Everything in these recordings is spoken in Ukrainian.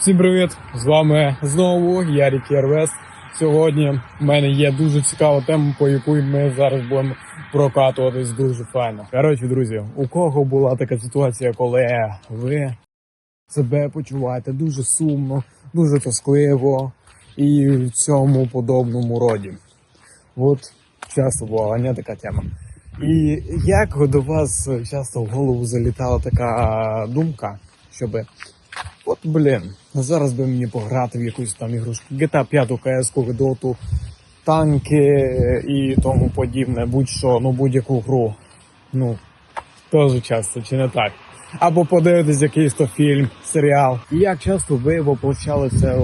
Всім привіт! З вами знову Ярік Єрвест. Сьогодні в мене є дуже цікава тема, по яку ми зараз будемо прокатуватись дуже файно. Коротше, друзі, у кого була така ситуація, коли ви себе почуваєте дуже сумно, дуже тоскливо і в цьому подобному роді. От часто була не така тема. І як до вас часто в голову залітала така думка, щоби От блін, зараз би мені пограти в якусь там ігрушку GTA 5, CS, доту, танки і тому подібне, будь-що, ну будь-яку гру. Ну, теж часто, чи не так? Або подивитись якийсь то фільм, серіал. І як часто ви воплощали це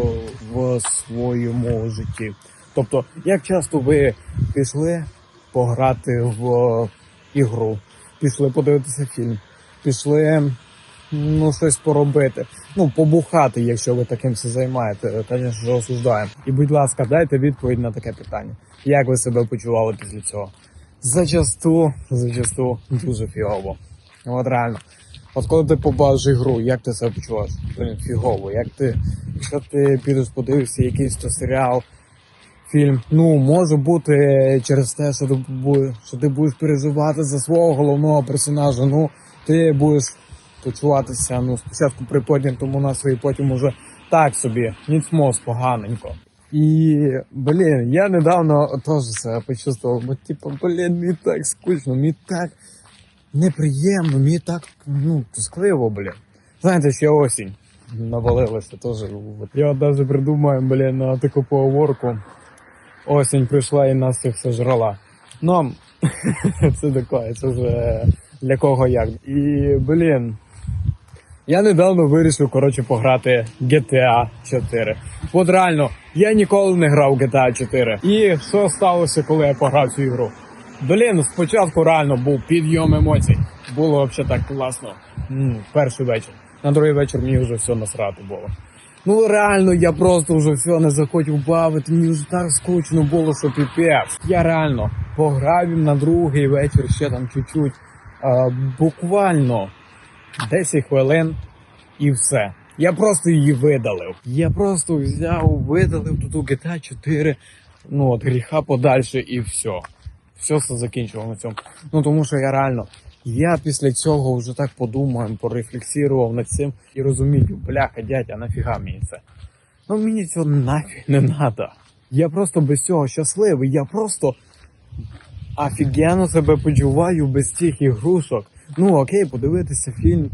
в своєму житті? Тобто, як часто ви пішли пограти в ігру, пішли подивитися фільм, пішли ну, щось поробити. Ну, побухати, якщо ви таким все займаєте, звісно, осуждаємо. І, будь ласка, дайте відповідь на таке питання. Як ви себе почували після цього? Зачасту, зачасту дуже фігово. От реально. От коли ти побачиш гру, як ти себе почуваєш? Блін, фігово. Як ти, якщо ти підеш подивишся якийсь то серіал, фільм, ну може бути через те, що ти що ти будеш переживати за свого головного персонажа. Ну, ти будеш почуватися ну, спочатку при піднятому настрої, потім уже так собі, ніцмос поганенько. І, блін, я недавно теж себе почувствував, бо типу, блін, мені так скучно, мені так неприємно, мені так, ну, тоскливо, блін. Знаєте, ще осінь навалилася теж. Я навіть придумаю, блін, на таку поговорку. Осінь прийшла і нас всіх сожрала. Ну, це таке, це вже для кого як. І, блін, я недавно вирішив, коротше, пограти GTA 4. От реально, я ніколи не грав GTA 4. І що сталося, коли я пограв цю ігру? Блін, спочатку реально був підйом емоцій. Було взагалі так класно. М, перший вечір. На другий вечір мені вже все насрати було. Ну реально, я просто вже все не захотів бавити, мені вже так скучно було, що піпець. Я реально пограв на другий вечір ще там чуть-чуть. А, буквально 10 хвилин і все. Я просто її видалив. Я просто взяв, видалив тут у GTA 4, ну от гріха подальше і все. Все все закінчило на цьому. Ну тому що я реально, я після цього вже так подумав, порефлексував над цим і розумію, бляха, дядя, нафіга мені це? Ну мені цього нафіг не треба. Я просто без цього щасливий, я просто офігенно себе почуваю без тих ігрушок. Ну окей, подивитися фільм.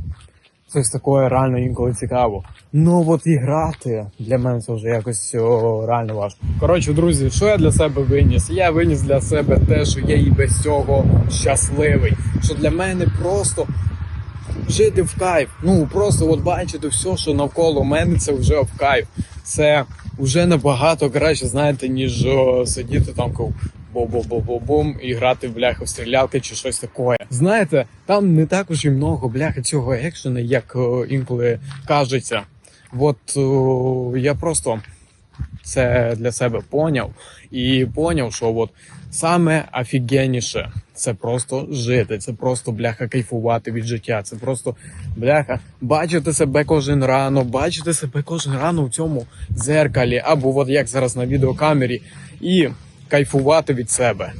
Щось таке реально інколи цікаво. Ну от і грати для мене це вже якось о, реально важко. Коротше, друзі, що я для себе виніс? Я виніс для себе те, що я і без цього щасливий. Що для мене просто жити в кайф. Ну просто от бачити все, що навколо мене, це вже в кайф. Це вже набагато краще, знаєте, ніж о, сидіти там бу-бу-бу-бу-бум і грати в бляхи в стрілялки чи щось таке. Знаєте, там не також і много бляха цього екшена, як о, інколи кажеться. От о, я просто це для себе поняв і поняв, що от саме офігенніше це просто жити, це просто бляха кайфувати від життя. Це просто бляха бачити себе кожен рано, бачити себе кожен рано в цьому дзеркалі, або от як зараз на відеокамері, і кайфувати від себе.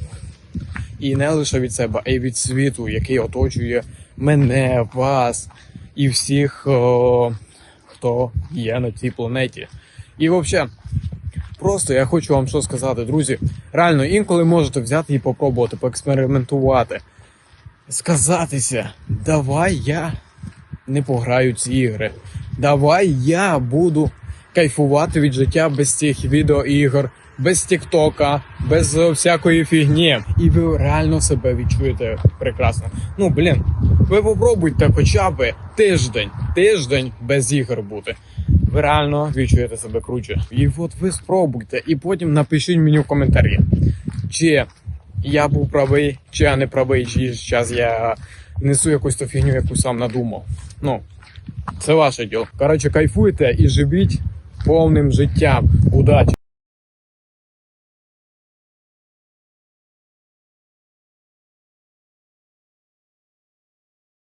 І не лише від себе, а й від світу, який оточує мене, вас і всіх, хто є на цій планеті. І взагалі, просто я хочу вам що сказати, друзі. Реально, інколи можете взяти і попробувати, поекспериментувати, сказатися, давай я не пограю ці ігри. Давай я буду кайфувати від життя без цих відеоігор, без Тіктока, без всякої фігні. І ви реально себе відчуєте прекрасно. Ну блін, ви попробуйте хоча б тиждень, тиждень без ігор бути. Ви реально відчуєте себе круче. І от ви спробуйте, і потім напишіть мені в коментарі, чи я був правий, чи я не правий, чи зараз я несу якусь то фігню, яку сам надумав. Ну, це ваше діло. Коротше, кайфуйте і живіть повним життям. Удачі!